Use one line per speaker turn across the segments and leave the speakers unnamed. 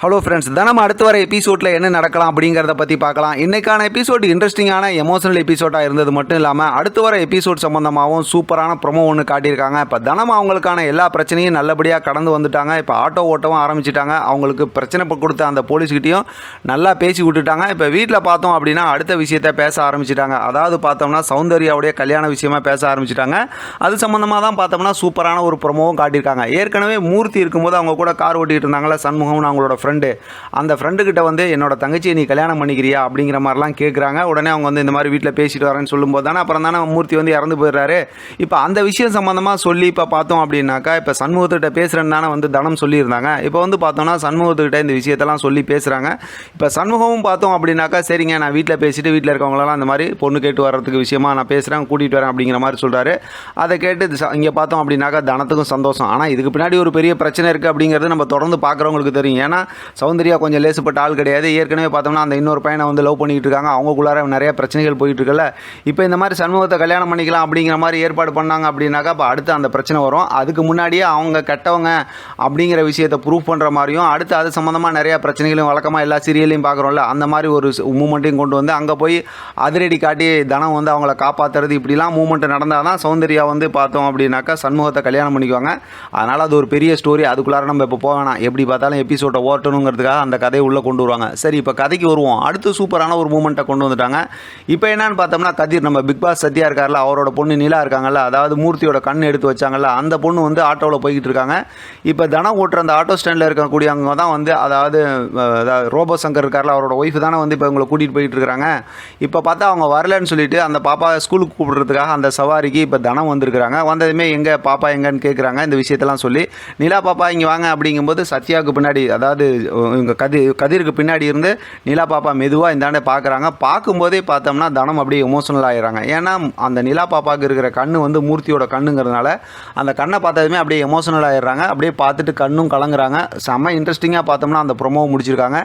Hello friends தினம் அடுத்து வர எபிசோடில் என்ன நடக்கலாம் அப்படிங்கிறத பற்றி பார்க்கலாம். இன்றைக்கான எபிசோட் இன்ட்ரெஸ்டிங்கான எமோஷனல் எபிசோடாக இருந்தது மட்டும் இல்லாமல் அடுத்து வர எபிசோட் சம்மந்தமாகவும் சூப்பரான ப்ரொமோ ஒன்று காட்டியிருக்காங்க. இப்போ தினம் அவங்களுக்கான எல்லா பிரச்சனையும் நல்லபடியாக கடந்து வந்துட்டாங்க. இப்போ ஆட்டோ ஓட்டவும் ஆரம்பிச்சிட்டாங்க. அவங்களுக்கு பிரச்சனை கொடுத்த அந்த போலீஸ்கிட்டையும் நல்லா பேசி விட்டுட்டாங்க. இப்போ வீட்டில் பார்த்தோம் அப்படின்னா அடுத்த விஷயத்த பேச ஆரம்பிச்சிட்டாங்க. அதாவது பார்த்தோம்னா சௌந்தர்யாவுடைய கல்யாண விஷயமா பேச ஆரம்பிச்சிட்டாங்க. அது சம்மந்தமாக தான் பார்த்தோம்னா சூப்பரான ஒரு ப்ரொமோவும் காட்டியிருக்காங்க. ஏற்கனவே மூர்த்தி இருக்கும்போது அவங்க கூட கார் ஓட்டிகிட்டு இருந்தாங்களே சண்முகம்னு அவங்களோட ஃப்ரெண்டு அந்த ஃப்ரெண்டுக்கிட்ட வந்து என்னோட தங்கச்சியை நீ கல்யாணம் பண்ணிக்கிறியா? அப்படிங்கிற மாதிரிலாம் கேட்குறாங்க உடனே அவங்க வந்து இந்த மாதிரி வீட்டில் பேசிட்டு வரேன்னு சொல்லும்போது தானே அப்புறம் தானே மூர்த்தி வந்து இறந்து போயிடுறாரு. இப்போ அந்த விஷயம் சம்மந்தமாக சொல்லி இப்போ பார்த்தோம் அப்படின்னாக்கா இப்போ சண்முகத்துக்கிட்ட பேசுகிறேன்னு தானே வந்து தனம் சொல்லியிருந்தாங்க. இப்போ வந்து பார்த்தோம்னா சண்முகத்துக்கிட்ட இந்த விஷயத்தெல்லாம் சொல்லி பேசுகிறாங்க இப்போ சண்முகமும் பார்த்தோம் அப்படின்னாக்கா சரிங்க நான் வீட்டில் பேசிட்டு வீட்டில் இருக்கவங்களெல்லாம் இந்த மாதிரி பொண்ணு கேட்டு வர்றதுக்கு விஷயமா நான் பேசுகிறேன் கூட்டிகிட்டு வரேன் அப்படிங்கிற மாதிரி சொல்கிறாரு அதை கேட்டு இங்கே பார்த்தோம் அப்படின்னாக்கா தனத்துக்கும் சந்தோஷம். ஆனால் இதுக்கு பின்னாடி ஒரு பெரிய பிரச்சனை இருக்குது அப்படிங்கிறது நம்ம தொடர்ந்து பார்க்குறவங்களுக்கு தெரியும். ஏன்னா சௌந்தர்யா கொஞ்சம் லேசுப்பட்ட ஆள் கிடையாது. ஏற்கனவே பார்த்தோம்னா அந்த இன்னொரு பையனை வந்து லவ் பண்ணிக்கிட்டு இருக்காங்க. அவங்களுக்குள்ளார நிறைய பிரச்சனைகள் போயிட்டு இருக்குல்ல. இப்போ இந்த மாதிரி சண்முகத்தை கல்யாணம் பண்ணிக்கலாம் அப்படிங்கிற மாதிரி ஏற்பாடு பண்ணாங்க அப்படின்னாக்கா இப்போ அடுத்து அந்த பிரச்சனை வரும். அதுக்கு முன்னாடியே அவங்க கெட்டவங்க அப்படிங்கிற விஷயத்தை ப்ரூவ் பண்ணுற மாதிரியும் அடுத்து அது சம்மந்தமாக நிறையா பிரச்சனைகளையும் வழக்கமாக எல்லா சீரியல்லையும் பார்க்குறோம்ல அந்த மாதிரி ஒரு மூமெண்ட்டையும் கொண்டு வந்து அங்கே போய் அதிரடி காட்டி தனம் வந்து அவங்கள காப்பாற்றுறது இப்படிலாம் மூமெண்ட் நடந்தால் தான் சௌந்தர்யா வந்து பார்த்தோம் அப்படின்னாக்கா சண்முகத்தை கல்யாணம் பண்ணிக்குவாங்க. அதனால் அது ஒரு பெரிய ஸ்டோரி அதுக்குள்ளார நம்ம இப்போ போவேணாம் எப்படி பார்த்தாலும் எபிசோட்டை காட்டணுங்கிறதுக்காக அந்த கதையை உள்ளே கொண்டு வருவாங்க. சரி இப்போ கதைக்கு வருவோம். அடுத்து சூப்பரான ஒரு மூமெண்ட்டை கொண்டு வந்துட்டாங்க. இப்போ என்னன்னு பார்த்தோம்னா கதிர் நம்ம பிக் பாஸ் சத்யா இருக்கார்ல அவரோட பொண்ணு நிலா இருக்காங்கல்ல அதாவது மூர்த்தியோட கண் எடுத்து வச்சாங்கல்ல அந்த பொண்ணு வந்து ஆட்டோவில் போய்கிட்டு இருக்காங்க. இப்போ தனம் ஓட்டுற அந்த ஆட்டோ ஸ்டாண்டில் இருக்கக்கூடியவங்க தான் வந்து அதாவது அதாவது ரோபோ சங்கர் இருக்கார்ல அவரோட ஒய்ஃப் தானே வந்து இப்போ இவங்களை கூட்டிகிட்டு போயிட்டு இருக்காங்க. இப்போ பார்த்தா அவங்க வரலன்னு சொல்லிட்டு அந்த பாப்பா ஸ்கூலுக்கு கூப்பிடுறதுக்காக அந்த சவாரிக்கு இப்போ தனம் வந்திருக்கிறாங்க. வந்ததுமே எங்கே பாப்பா எங்கன்னு கேட்குறாங்க இந்த விஷயத்தெல்லாம் சொல்லி. நிலா பாப்பா இங்கே வாங்க அப்படிங்கும்போது சத்யாவுக்கு பின்னாடி அதாவது இவங்க கதிர் கதிருக்கு பின்னாடி இருந்து நிலா பாப்பா மெதுவாக இந்தாண்டே பார்க்குறாங்க பார்க்கும்போதே பார்த்தோம்னா தனம் அப்படியே எமோஷனல் ஆகிடுறாங்க ஏன்னா அந்த நிலா பாப்பாவுக்கு இருக்கிற கண்ணு வந்து மூர்த்தியோட கண்ணுங்கிறதுனால அந்த கண்ணை பார்த்ததுமே அப்படியே எமோஷனல் ஆகிடுறாங்க அப்படியே பார்த்துட்டு கண்ணும் கலங்குறாங்க. செம்ம இன்ட்ரெஸ்டிங்காக பார்த்தோம்னா அந்த ப்ரொமோவை முடிச்சிருக்காங்க.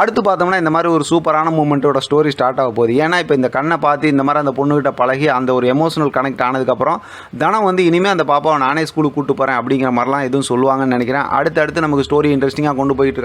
அடுத்து பார்த்தோம்னா இந்த மாதிரி ஒரு சூப்பரான மூமெண்ட்டோட ஸ்டோரி ஸ்டார்ட் ஆக போகுது. ஏன்னா இப்போ இந்த கண்ணை பார்த்து இந்த மாதிரி அந்த பொண்ணுகிட்ட பழகி அந்த ஒரு எமோஷனல் கனெக்ட் ஆனதுக்கப்புறம் தனம் வந்து இனிமேல் அந்த பாப்பாவை நானே ஸ்கூலுக்கு கூட்டு போகிறேன் அப்படிங்கிற மாதிரிலாம் எதுவும் சொல்லுவாங்கன்னு நினைக்கிறேன். அடுத்து அடுத்து நமக்கு ஸ்டோரி இன்ட்ரெஸ்டிங்காக கொண்டு போயிட்டு